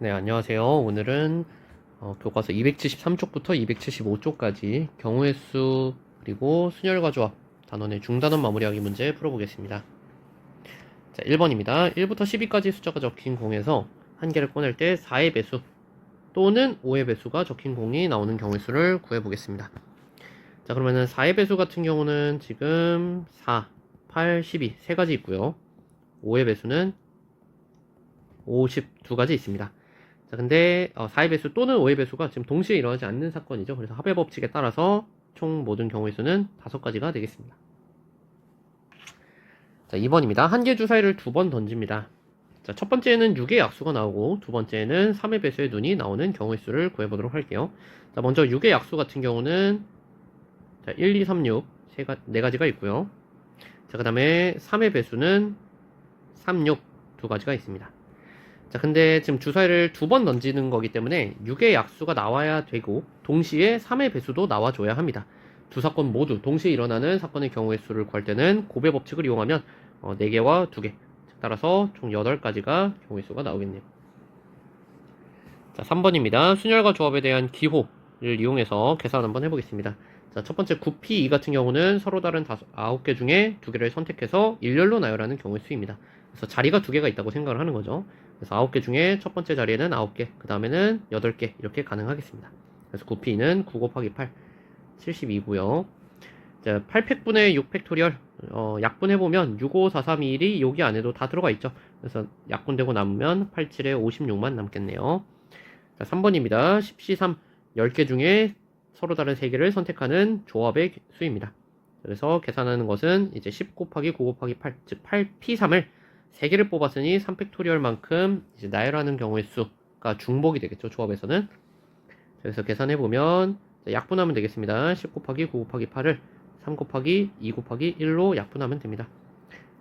네, 안녕하세요. 오늘은 어, 교과서 273쪽부터 275쪽까지 경우의 수 그리고 순열과 조합 단원의 중단원 마무리하기 문제 풀어보겠습니다. 자, 1번입니다. 1부터 12까지 숫자가 적힌 공에서 한 개를 꺼낼 때 4의 배수 또는 5의 배수가 적힌 공이 나오는 경우의 수를 구해보겠습니다. 자, 그러면은 4의 배수 같은 경우는 지금 4, 8, 12 세 가지 있고요. 5의 배수는 52가지 있습니다. 자, 근데 어, 4의 배수 또는 5의 배수가 지금 동시에 일어나지 않는 사건이죠. 그래서 합의 법칙에 따라서 총 모든 경우의 수는 5가지가 되겠습니다. 자, 2번입니다. 한 개 주사위를 두 번 던집니다. 자, 첫 번째는 6의 약수가 나오고 두 번째는 3의 배수의 눈이 나오는 경우의 수를 구해보도록 할게요. 자, 먼저 6의 약수 같은 경우는 자, 1, 2, 3, 6 세 가, 네 가지가 있고요. 자, 그 다음에 3의 배수는 3, 6 두 가지가 있습니다. 자, 근데 지금 주사위를 두 번 던지는 거기 때문에 6의 약수가 나와야 되고 동시에 3의 배수도 나와줘야 합니다. 두 사건 모두 동시에 일어나는 사건의 경우의 수를 구할 때는 고배 법칙을 이용하면 어, 4개와 2개 따라서 총 8가지가 경우의 수가 나오겠네요. 자, 3번입니다. 순열과 조합에 대한 기호를 이용해서 계산 한번 해보겠습니다. 자, 첫 번째 9P2 같은 경우는 서로 다른 9개 중에 2개를 선택해서 일렬로 나열하는 경우의 수입니다. 그래서 자리가 2개가 있다고 생각을 하는 거죠. 그래서 9개 중에 첫 번째 자리에는 9개, 그 다음에는 8개 이렇게 가능하겠습니다. 그래서 9P는 9 곱하기 8, 72고요. 자, 8팩분의 6팩토리얼 어, 약분해보면 6, 5, 4, 3, 2, 1이 여기 안에도 다 들어가 있죠. 그래서 약분되고 남으면 8, 7에 56만 남겠네요. 자, 3번입니다. 10C 3, 10개 중에 서로 다른 3개를 선택하는 조합의 수입니다. 그래서 계산하는 것은 이제 10 곱하기 9 곱하기 8, 즉 8P3을 3개를 뽑았으니 3팩토리얼만큼 이제 나열하는 경우의 수가 중복이 되겠죠. 조합에서는. 그래서 계산해 보면 약분하면 되겠습니다. 10 곱하기 9 곱하기 8을 3 곱하기 2 곱하기 1로 약분하면 됩니다.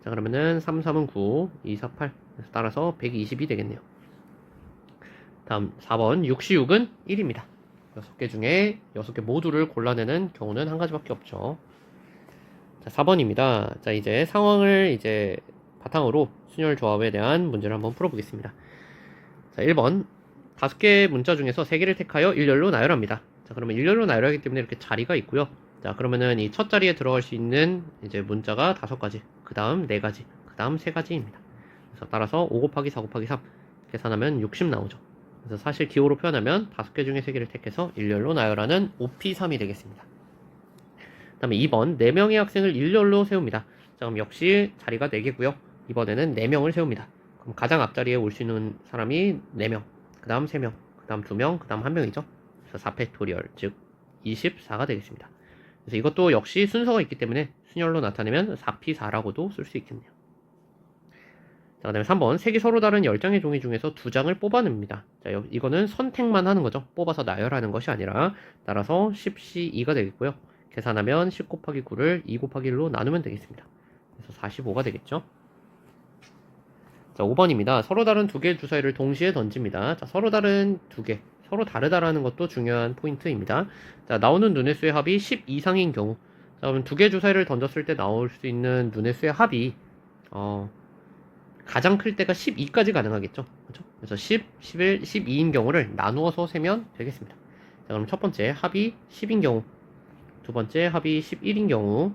자 그러면은 3, 3은 9, 2, 4, 8 그래서 따라서 120이 되겠네요. 다음 4번 66은 1입니다. 6개 중에 6개 모두를 골라내는 경우는 한 가지밖에 없죠. 자 4번입니다. 자 이제 상황을 이제 바탕으로 순열 조합에 대한 문제를 한번 풀어보겠습니다. 자 1번 5개 문자 중에서 3개를 택하여 일렬로 나열합니다. 자 그러면 일렬로 나열하기 때문에 이렇게 자리가 있고요. 자 그러면은 이 첫 자리에 들어갈 수 있는 이제 문자가 다섯 가지, 그 다음 네 가지, 그 다음 세 가지입니다. 그래서 따라서 5 곱하기 4 곱하기 3 계산하면 60 나오죠. 그래서 사실 기호로 표현하면 다섯 개 중에 세 개를 택해서 일렬로 나열하는 5P3이 되겠습니다. 그 다음에 2번 4명의 학생을 일렬로 세웁니다. 자 그럼 역시 자리가 4개고요. 이번에는 4명을 세웁니다. 그럼 가장 앞자리에 올 수 있는 사람이 4명, 그 다음 3명, 그 다음 2명, 그 다음 1명이죠. 그래서 4팩토리얼, 즉 24가 되겠습니다. 그래서 이것도 역시 순서가 있기 때문에 순열로 나타내면 4P4라고도 쓸 수 있겠네요. 자, 그 다음에 3번. 색이 서로 다른 10장의 종이 중에서 2장을 뽑아냅니다. 자, 여- 이거는 선택만 하는 거죠. 뽑아서 나열하는 것이 아니라 따라서 10C2가 되겠고요. 계산하면 10 곱하기 9를 2 곱하기 1로 나누면 되겠습니다. 그래서 45가 되겠죠. 자, 5번입니다. 서로 다른 두 개의 주사위를 동시에 던집니다. 자, 서로 다른 두 개. 서로 다르다라는 것도 중요한 포인트입니다. 자, 나오는 눈의 수의 합이 10 이상인 경우. 자, 그러면 두 개의 주사위를 던졌을 때 나올 수 있는 눈의 수의 합이, 어, 가장 클 때가 12까지 가능하겠죠. 그렇죠? 그래서 10, 11, 12인 경우를 나누어서 세면 되겠습니다. 자, 그럼 첫 번째 합이 10인 경우, 두 번째 합이 11인 경우,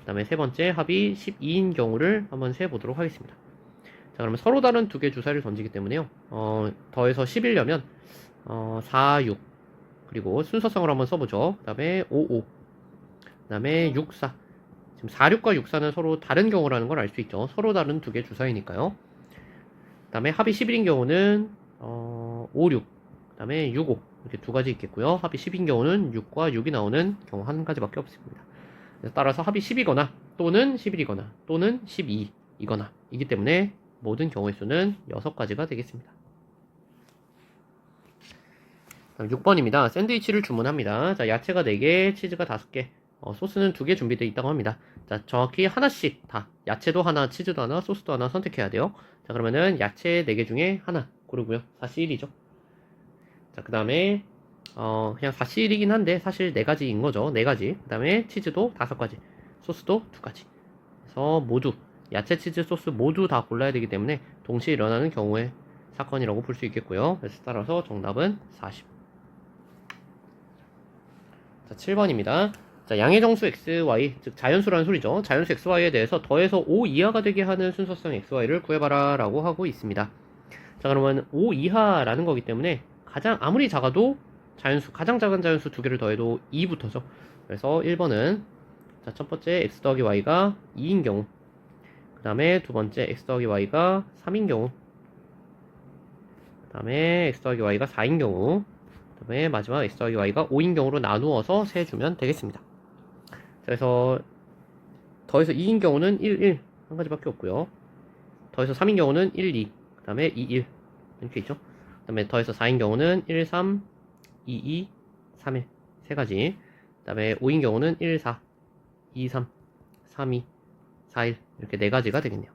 그 다음에 세 번째 합이 12인 경우를 한번 세보도록 하겠습니다. 자, 그러면 서로 다른 두 개의 주사위를 던지기 때문에요. 어, 더해서 10이려면, 어, 4, 6. 그리고 순서성을 한번 써보죠. 그 다음에 5, 5. 그 다음에 6, 4. 지금 4, 6과 6, 4는 서로 다른 경우라는 걸 알 수 있죠. 서로 다른 두 개의 주사위니까요. 그 다음에 합이 11인 경우는, 어, 5, 6. 그 다음에 6, 5. 이렇게 두 가지 있겠고요. 합이 10인 경우는 6과 6이 나오는 경우 한 가지밖에 없습니다. 따라서 합이 10이거나, 또는 11이거나, 또는 12이거나, 이기 때문에 모든 경우의 수는 6가지가 되겠습니다. 6번입니다. 샌드위치를 주문합니다. 자, 야채가 4개, 치즈가 5개, 어, 소스는 2개 준비되어 있다고 합니다. 자, 정확히 하나씩 다, 야채도 하나, 치즈도 하나, 소스도 하나 선택해야 돼요. 자, 그러면은 야채 4개 중에 하나 고르고요. 4C1이죠. 자, 그 다음에, 어, 그냥 4C1이긴 한데, 사실 4가지인 거죠. 4가지. 그 다음에 치즈도 5가지, 소스도 2가지. 그래서 모두, 야채, 치즈, 소스 모두 다 골라야 되기 때문에, 동시에 일어나는 경우에 사건이라고 볼 수 있겠고요. 그래서 따라서 정답은 40. 자, 7번입니다. 자, 양의 정수 xy, 즉 자연수라는 소리죠. 자연수 xy에 대해서 더해서 5 이하가 되게 하는 순서성 xy를 구해봐라 라고 하고 있습니다. 자, 그러면 5 이하라는 거기 때문에 가장 아무리 작아도 자연수, 가장 작은 자연수 두 개를 더해도 2부터죠. 그래서 1번은 자, 첫 번째 x 더하기 y가 2인 경우 그 다음에 두 번째 x 더하기 y가 3인 경우 그 다음에 x 더하기 y가 4인 경우 그 다음에 마지막 x 더하기 y가 5인 경우로 나누어서 세주면 되겠습니다. 그래서 더해서 2인 경우는 1, 1 한 가지밖에 없고요. 더해서 3인 경우는 1, 2, 그 다음에 2, 1 이렇게 있죠. 그 다음에 더해서 4인 경우는 1, 3, 2, 2, 3, 1세 가지. 그 다음에 5인 경우는 1, 4, 2, 3, 3, 2, 4, 1 이렇게 네 가지가 되겠네요.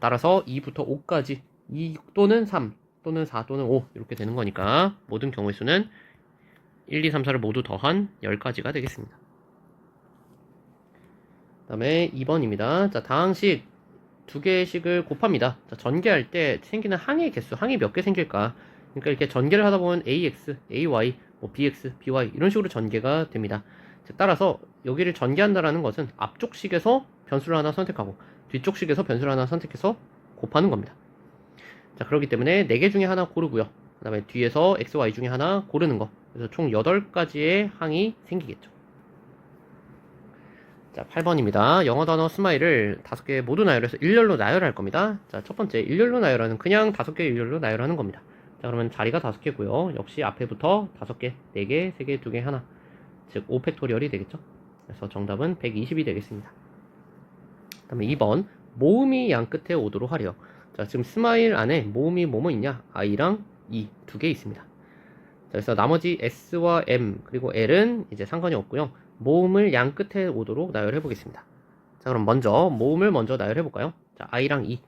따라서 2부터 5까지 2 또는 3 또는 4 또는 5 이렇게 되는 거니까 모든 경우의 수는 1, 2, 3, 4를 모두 더한 10가지가 되겠습니다. 그 다음에 2번입니다. 자, 다항식 두 개씩을 곱합니다. 자, 전개할 때 생기는 항의 개수, 항이 몇 개 생길까? 그러니까 이렇게 전개를 하다 보면 ax, ay, 뭐 bx, by 이런 식으로 전개가 됩니다. 즉, 따라서 여기를 전개한다라는 것은 앞쪽 식에서 변수를 하나 선택하고 뒤쪽 식에서 변수를 하나 선택해서 곱하는 겁니다. 자, 그렇기 때문에 4개 중에 하나 고르고요. 그 다음에 뒤에서 x, y 중에 하나 고르는 거. 그래서 총 8가지의 항이 생기겠죠. 자, 8번입니다. 영어 단어 스마일을 5개 모두 나열해서 일렬로 나열할 겁니다. 자, 첫 번째, 일렬로 나열하는 그냥 5개 일렬로 나열하는 겁니다. 자, 그러면 자리가 5개고요. 역시 앞에부터 5개, 4개, 3개, 2개, 하나. 즉, 5팩토리얼이 되겠죠. 그래서 정답은 120이 되겠습니다. 그 다음에 2번, 모음이 양 끝에 오도록 하래요. 자, 지금 스마일 안에 모음이 뭐뭐 있냐? i랑 e 두 개 있습니다. 자, 그래서 나머지 s와 m 그리고 l은 이제 상관이 없고요. 모음을 양 끝에 오도록 나열해 보겠습니다. 자, 그럼 먼저 모음을 먼저 나열해 볼까요? 자, i랑 e.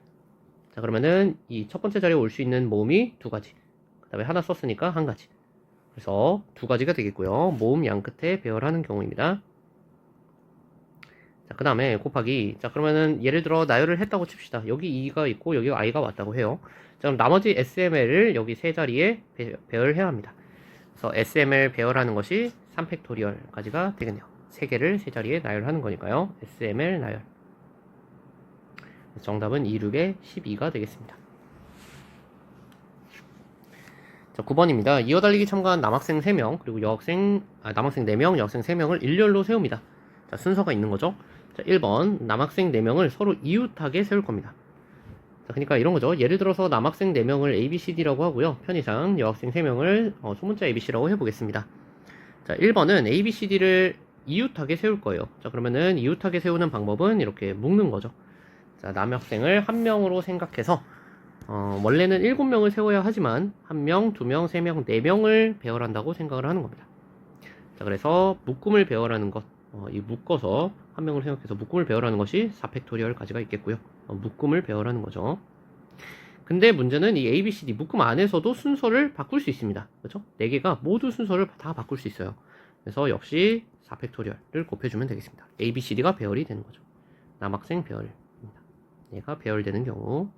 자, 그러면은 이 첫 번째 자리에 올 수 있는 모음이 두 가지. 그 다음에 하나 썼으니까 한 가지. 그래서 두 가지가 되겠고요. 모음 양 끝에 배열하는 경우입니다. 자, 그 다음에 곱하기. 자, 그러면은 예를 들어 나열을 했다고 칩시다. 여기 2가 있고 여기 i가 왔다고 해요. 자, 그럼 나머지 SML을 여기 세 자리에 배, 배열해야 합니다. 그래서 SML 배열하는 것이 3팩토리얼까지가 되겠네요. 세 개를 세 자리에 나열하는 거니까요. SML 나열. 정답은 2, 6에 12가 되겠습니다. 자, 9번입니다. 이어 달리기 참가한 남학생 3명, 그리고 여학생, 아, 남학생 4명, 여학생 3명을 일렬로 세웁니다. 자, 순서가 있는 거죠. 자, 1번, 남학생 4명을 서로 이웃하게 세울 겁니다. 자, 그러니까 이런 거죠. 예를 들어서 남학생 4명을 A, B, C, D라고 하고요. 편의상 여학생 3명을 어, 소문자 A, B, C라고 해보겠습니다. 자, 1번은 A, B, C, D를 이웃하게 세울 거예요. 자, 그러면은 이웃하게 세우는 방법은 이렇게 묶는 거죠. 자, 남학생을 한 명으로 생각해서 어, 원래는 7명을 세워야 하지만 1명, 2명, 3명, 4명을 배열한다고 생각을 하는 겁니다. 자, 그래서 묶음을 배열하는 것, 어, 이 묶어서 한 명을 생각해서 묶음을 배열하는 것이 4팩토리얼까지가 있겠고요. 어, 묶음을 배열하는 거죠. 근데 문제는 이 ABCD 묶음 안에서도 순서를 바꿀 수 있습니다. 그렇죠? 4개가 모두 순서를 다 바꿀 수 있어요. 그래서 역시 4팩토리얼을 곱해주면 되겠습니다. ABCD가 배열이 되는 거죠. 남학생 배열입니다. 얘가 배열되는 경우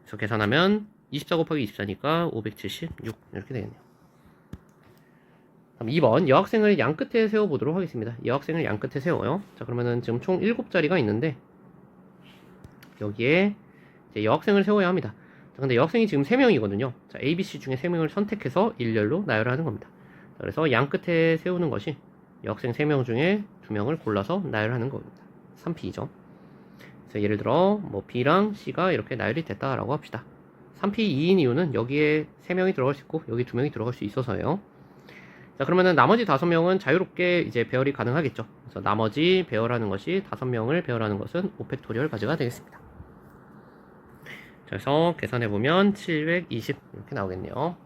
그래서 계산하면 24 곱하기 24니까 576 이렇게 되겠네요. 다음 2번 여학생을 양 끝에 세워 보도록 하겠습니다. 여학생을 양 끝에 세워요. 자 그러면은 지금 총 7자리가 있는데 여기에 여학생을 세워야 합니다. 자, 근데 여학생이 지금 3명이거든요. 자, A, B, C 중에 3명을 선택해서 일렬로 나열하는 겁니다. 자, 그래서 양 끝에 세우는 것이 여학생 3명 중에 2명을 골라서 나열하는 겁니다. 3P죠. 그래서 예를 들어 뭐 B랑 C가 이렇게 나열이 됐다라고 합시다. 3P 2인 이유는 여기에 3명이 들어갈 수 있고 여기 2명이 들어갈 수 있어서요. 자 그러면은 나머지 5명은 자유롭게 이제 배열이 가능하겠죠. 그래서 나머지 배열하는 것이 5명을 배열하는 것은 5팩토리얼 가지가 되겠습니다. 그래서 계산해 보면 720 이렇게 나오겠네요.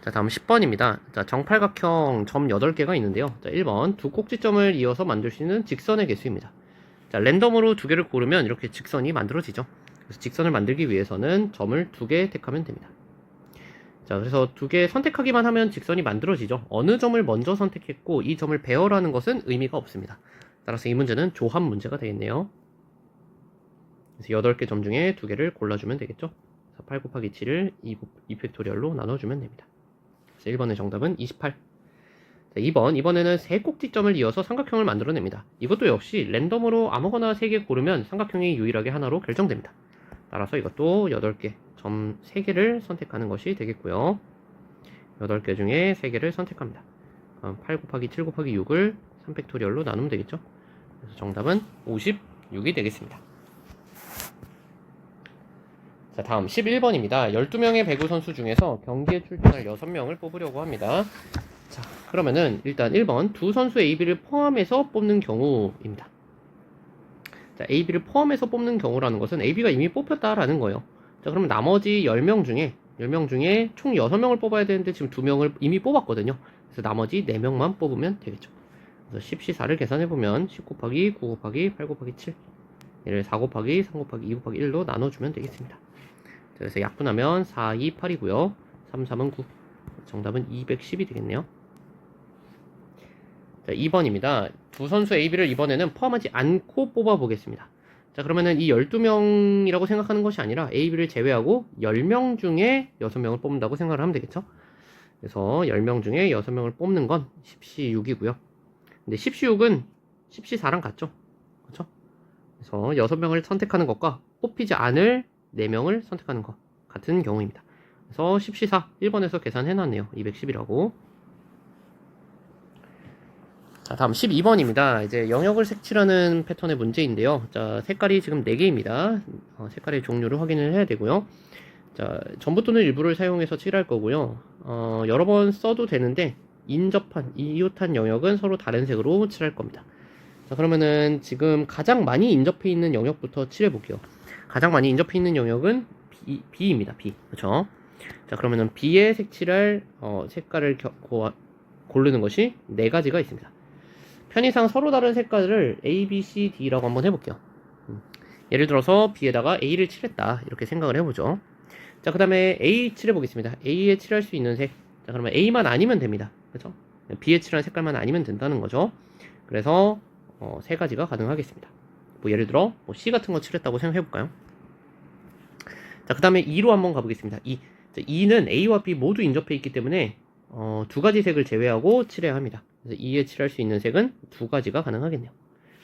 자, 다음 10번입니다. 자, 정팔각형 점 8개가 있는데요. 자, 1번 두 꼭지점을 이어서 만들 수 있는 직선의 개수입니다. 자, 랜덤으로 두 개를 고르면 이렇게 직선이 만들어지죠. 그래서 직선을 만들기 위해서는 점을 두 개 택하면 됩니다. 자, 그래서 두 개 선택하기만 하면 직선이 만들어지죠. 어느 점을 먼저 선택했고 이 점을 배열하는 것은 의미가 없습니다. 따라서 이 문제는 조합 문제가 되겠네요. 그래서 8개 점 중에 두 개를 골라주면 되겠죠. 그래서 8 곱하기 7을 2, 2 팩토리얼로 나눠주면 됩니다. 그래서 1번의 정답은 28. 자, 2번. 이번에는 세 꼭지점을 이어서 삼각형을 만들어냅니다. 이것도 역시 랜덤으로 아무거나 3개 고르면 삼각형이 유일하게 하나로 결정됩니다. 따라서 이것도 8개, 점 3개를 선택하는 것이 되겠고요. 8개 중에 3개를 선택합니다. 그럼 8 곱하기 7 곱하기 6을 3팩토리얼로 나누면 되겠죠. 그래서 정답은 56이 되겠습니다. 자, 다음 11번입니다. 12명의 배구 선수 중에서 경기에 출전할 6명을 뽑으려고 합니다. 자, 그러면은 일단 1번 두 선수 AB를 포함해서 뽑는 경우입니다. 자, AB를 포함해서 뽑는 경우라는 것은 AB가 이미 뽑혔다라는 거예요. 자, 그러면 나머지 10명 중에 10명 중에 총 6명을 뽑아야 되는데 지금 2명을 이미 뽑았거든요. 그래서 나머지 4명만 뽑으면 되겠죠. 그래서 10, 14를 계산해 보면 10 곱하기 9 곱하기 8 곱하기 7 얘를 4 곱하기 3 곱하기 2 곱하기 1로 나눠주면 되겠습니다. 자, 그래서 약분하면 4, 2, 8이고요. 3, 3은 9. 정답은 210이 되겠네요. 자, 2번입니다. 두 선수 AB를 이번에는 포함하지 않고 뽑아보겠습니다. 자, 그러면은 이 12명이라고 생각하는 것이 아니라 AB를 제외하고 10명 중에 6명을 뽑는다고 생각을 하면 되겠죠? 그래서 10명 중에 6명을 뽑는 건 10시 6이고요. 근데 10시 6은 10시 4랑 같죠? 그렇죠? 그래서 6명을 선택하는 것과 뽑히지 않을 4명을 선택하는 것 같은 경우입니다. 그래서 10시 4 1번에서 계산해 놨네요. 210이라고. 자, 다음 12번입니다. 이제 영역을 색칠하는 패턴의 문제인데요. 자, 색깔이 지금 4개입니다. 어, 색깔의 종류를 확인을 해야 되고요. 자, 전부 또는 일부를 사용해서 칠할 거고요. 어, 여러 번 써도 되는데 인접한, 이웃한 영역은 서로 다른 색으로 칠할 겁니다. 자, 그러면은 지금 가장 많이 인접해 있는 영역부터 칠해 볼게요. 가장 많이 인접해 있는 영역은 B, B입니다. B. 그렇죠? 자, 그러면은 B의 색칠할 어, 색깔을 겨, 고, 고르는 것이 네 가지가 있습니다. 편의상 서로 다른 색깔을 A, B, C, D라고 한번 해볼게요. 음. 예를 들어서 B에다가 A를 칠했다. 이렇게 생각을 해보죠. 자, 그 다음에 A 칠해보겠습니다. A에 칠할 수 있는 색. 자, 그러면 A만 아니면 됩니다. 그죠? B에 칠한 색깔만 아니면 된다는 거죠. 그래서, 어, 세 가지가 가능하겠습니다. 뭐, 예를 들어, 뭐 C 같은 거 칠했다고 생각해볼까요? 자, 그 다음에 2로 한번 가보겠습니다. 2. 자, 2는 A와 B 모두 인접해 있기 때문에, 어, 두 가지 색을 제외하고 칠해야 합니다. 그래서 2에 칠할 수 있는 색은 두 가지가 가능하겠네요.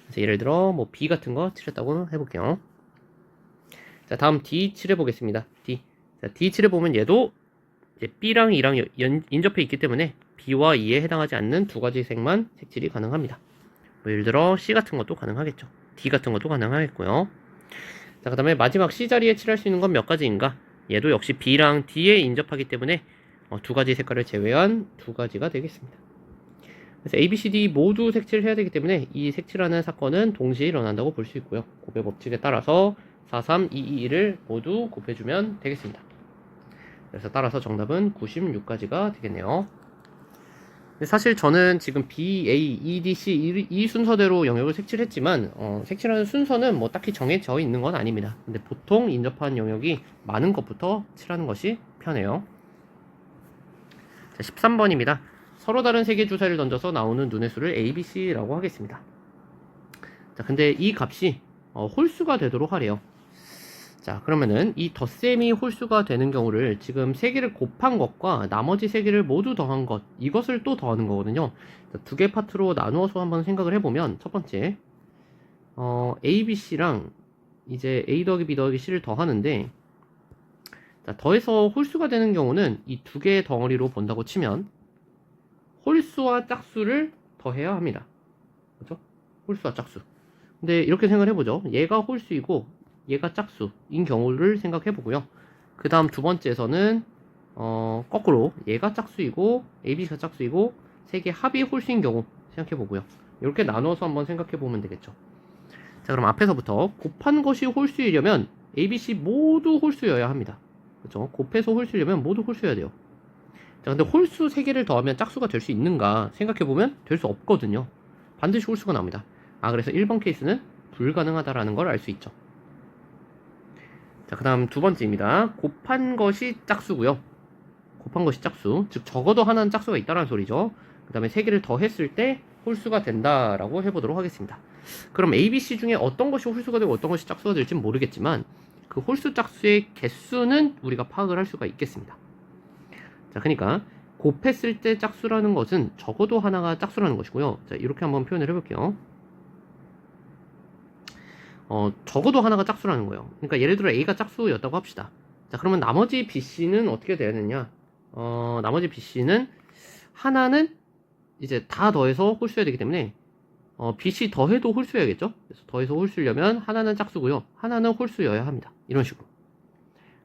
그래서 예를 들어, 뭐, B 같은 거 칠했다고 해볼게요. 자, 다음 D 칠해 보겠습니다. D. 자, D 칠해 보면 얘도 이제 B랑 E랑 연, 인접해 있기 때문에 B와 E에 해당하지 않는 두 가지 색만 색칠이 가능합니다. 뭐 예를 들어 C 같은 것도 가능하겠죠. D 같은 것도 가능하겠고요. 자, 그 다음에 마지막 C 자리에 칠할 수 있는 건 몇 가지인가? 얘도 역시 B랑 D에 인접하기 때문에 어, 두 가지 색깔을 제외한 두 가지가 되겠습니다. 그래서 A, B, C, D 모두 색칠을 해야 되기 때문에 이 색칠하는 사건은 동시에 일어난다고 볼 수 있고요. 곱의 법칙에 따라서 4, 3, 2, 2, 1을 모두 곱해주면 되겠습니다. 그래서 따라서 정답은 96가지가 되겠네요. 사실 저는 지금 B, A, E, D, C 이, 이 순서대로 영역을 색칠했지만 어, 색칠하는 순서는 뭐 딱히 정해져 있는 건 아닙니다. 근데 보통 인접한 영역이 많은 것부터 칠하는 것이 편해요. 자, 13번입니다. 서로 다른 세 개 주사를 던져서 나오는 눈의 수를 A, B, C라고 하겠습니다. 자, 근데 이 값이 어, 홀수가 되도록 하래요. 자, 그러면은 이 덧셈이 홀수가 되는 경우를 지금 세 개를 곱한 것과 나머지 세 개를 모두 더한 것, 이것을 또 더하는 거거든요. 두 개 파트로 나누어서 한번 생각을 해보면 첫 번째, 어, A, B, C랑 이제 A 더하기 B 더하기 C를 더하는데 자, 더해서 홀수가 되는 경우는 이 두 개의 덩어리로 본다고 치면 홀수와 짝수를 더해야 합니다. 그렇죠? 홀수와 짝수. 근데 이렇게 생각을 해보죠. 얘가 홀수이고 얘가 짝수인 경우를 생각해 보고요. 그 다음 두 번째에서는 어, 거꾸로 얘가 짝수이고 AB가 짝수이고 세 개 합이 홀수인 경우 생각해 보고요. 이렇게 나눠서 한번 생각해 보면 되겠죠. 자 그럼 앞에서부터 곱한 것이 홀수이려면 ABC 모두 홀수여야 합니다. 그렇죠? 곱해서 홀수려면 모두 홀수여야 돼요. 자 근데 홀수 세 개를 더하면 짝수가 될 수 있는가 생각해 보면 될 수 없거든요. 반드시 홀수가 나옵니다. 아 그래서 1번 케이스는 불가능하다라는 걸 알 수 있죠. 자, 그 다음 두 번째입니다. 곱한 것이 짝수고요. 곱한 것이 짝수. 즉, 적어도 하나는 짝수가 있다는 소리죠. 그 다음에 세 개를 더했을 때 홀수가 된다라고 해보도록 하겠습니다. 그럼 A, B, C 중에 어떤 것이 홀수가 되고 어떤 것이 짝수가 될지는 모르겠지만 그 홀수 짝수의 개수는 우리가 파악을 할 수가 있겠습니다. 자, 그러니까 곱했을 때 짝수라는 것은 적어도 하나가 짝수라는 것이고요. 자, 이렇게 한번 표현을 해볼게요. 어, 적어도 하나가 짝수라는 거예요. 그러니까 예를 들어 A가 짝수였다고 합시다. 자, 그러면 나머지 BC는 어떻게 되느냐? 어, 나머지 BC는 하나는 이제 다 더해서 홀수해야 되기 때문에 어, BC 더해도 홀수여야겠죠? 그래서 더해서 홀수려면 하나는 짝수고요. 하나는 홀수여야 합니다. 이런 식으로.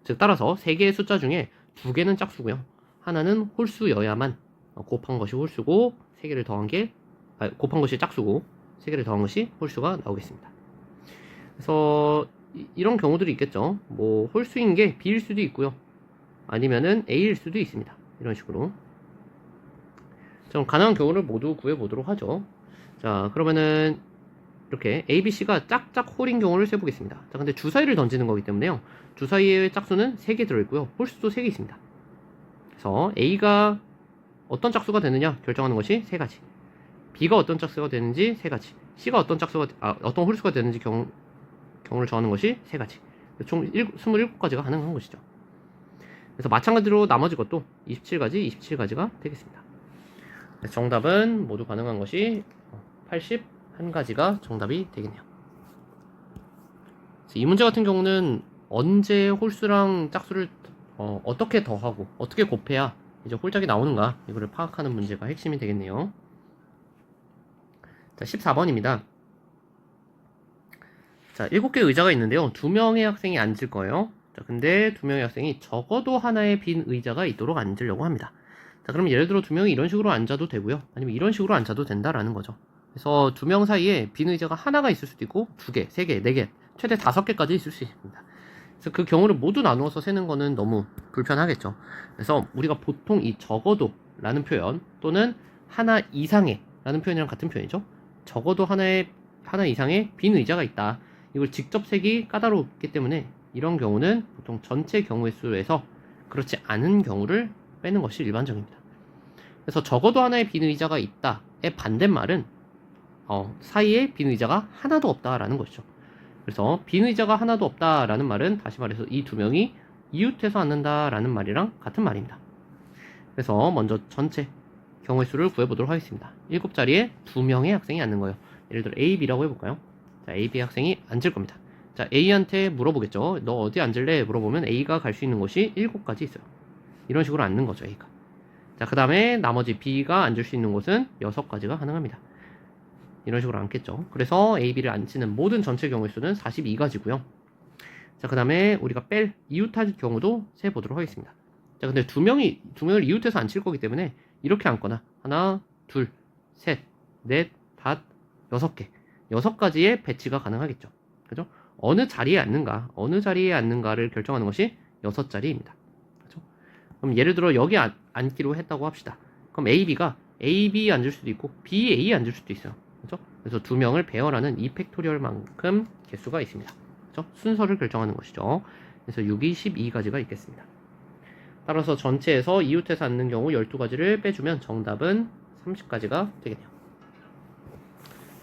즉 따라서 세 개의 숫자 중에 두 개는 짝수고요. 하나는 홀수여야만 어, 곱한 것이 홀수고 세 개를 더한 게 아, 곱한 것이 짝수고 세 개를 더한 것이 홀수가 나오겠습니다. 그래서 이, 런 경우들이 있겠죠. 뭐 홀수인 게 B일 수도 있고요. 아니면은 A일 수도 있습니다. 이런 식으로. 좀 가능한 경우를 모두 구해 보도록 하죠. 자, 그러면은 이렇게 A, B, C가 짝짝 홀인 경우를 세보겠습니다. 자, 근데 주사위를 던지는 거기 때문에요. 주사위의 짝수는 3개 들어있고요. 홀수도 3개 있습니다. 그래서 A가 어떤 짝수가 되느냐 결정하는 것이 세 가지. B가 어떤 짝수가 되는지 세 가지. C가 어떤 짝수가 아, 어떤 홀수가 되는지 경우 경우를 정하는 것이 세 가지. 총 27가지가 가능한 것이죠. 그래서 마찬가지로 나머지 것도 27가지, 27가지가 되겠습니다. 정답은 모두 가능한 것이 81가지가 정답이 되겠네요. 이 문제 같은 경우는 언제 홀수랑 짝수를 어, 어떻게 더하고 어떻게 곱해야 이제 홀짝이 나오는가 이거를 파악하는 문제가 핵심이 되겠네요. 자, 14번입니다. 자, 7개의 의자가 있는데요. 두 명의 학생이 앉을 거예요. 자, 근데 두 명의 학생이 적어도 하나의 빈 의자가 있도록 앉으려고 합니다. 자, 그럼 예를 들어 두 명이 이런 식으로 앉아도 되고요. 아니면 이런 식으로 앉아도 된다라는 거죠. 그래서 두명 사이에 빈 의자가 하나가 있을 수도 있고 두 개, 세 개, 네 개, 최대 다섯 개까지 있을 수 있습니다. 그래서 그 경우를 모두 나누어서 세는 거는 너무 불편하겠죠. 그래서 우리가 보통 이 적어도 라는 표현 또는 하나 이상의 라는 표현이랑 같은 표현이죠. 적어도 하나의 하나 이상의 빈 의자가 있다. 이걸 직접 세기 까다롭기 때문에 이런 경우는 보통 전체 경우의 수에서 그렇지 않은 경우를 빼는 것이 일반적입니다. 그래서 적어도 하나의 빈 의자가 있다의 반대말은 어, 사이에 빈 의자가 하나도 없다라는 것이죠. 그래서 빈 의자가 하나도 없다라는 말은 다시 말해서 이 두 명이 이웃해서 앉는다라는 말이랑 같은 말입니다. 그래서 먼저 전체 경우의 수를 구해보도록 하겠습니다. 7자리에 두 명의 학생이 앉는 거예요. 예를 들어 A, B라고 해볼까요? 자, A, B 학생이 앉을 겁니다. 자, A한테 물어보겠죠. 너 어디 앉을래? 물어보면 A가 갈 수 있는 곳이 7가지 있어요. 이런 식으로 앉는 거죠, A가. 자, 그 다음에 나머지 B가 앉을 수 있는 곳은 6가지가 가능합니다. 이런 식으로 앉겠죠. 그래서 A, B를 앉히는 모든 전체 경우의 수는 42가지고요. 자, 그 다음에 우리가 뺄 이웃할 경우도 세 보도록 하겠습니다. 자, 근데 두 명이, 두 명을 이웃해서 앉힐 거기 때문에 이렇게 앉거나 하나, 둘, 셋, 넷, 다섯, 여섯 개. 여섯 가지의 배치가 가능하겠죠. 그죠? 어느 자리에 앉는가, 어느 자리에 앉는가를 결정하는 것이 여섯 자리입니다. 그죠? 그럼 예를 들어 여기 앉, 앉기로 했다고 합시다. 그럼 A, B가 A, B 앉을 수도 있고 B, A 앉을 수도 있어요. 그죠? 그래서 두 명을 배열하는 2팩토리얼만큼 개수가 있습니다. 그죠? 순서를 결정하는 것이죠. 그래서 6이 12가지가 있겠습니다. 따라서 전체에서 이웃해서 앉는 경우 12가지를 빼주면 정답은 30가지가 되겠네요.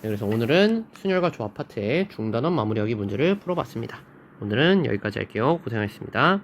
네, 그래서 오늘은 순열과 조합 파트의 중단원 마무리하기 문제를 풀어봤습니다. 오늘은 여기까지 할게요. 고생하셨습니다.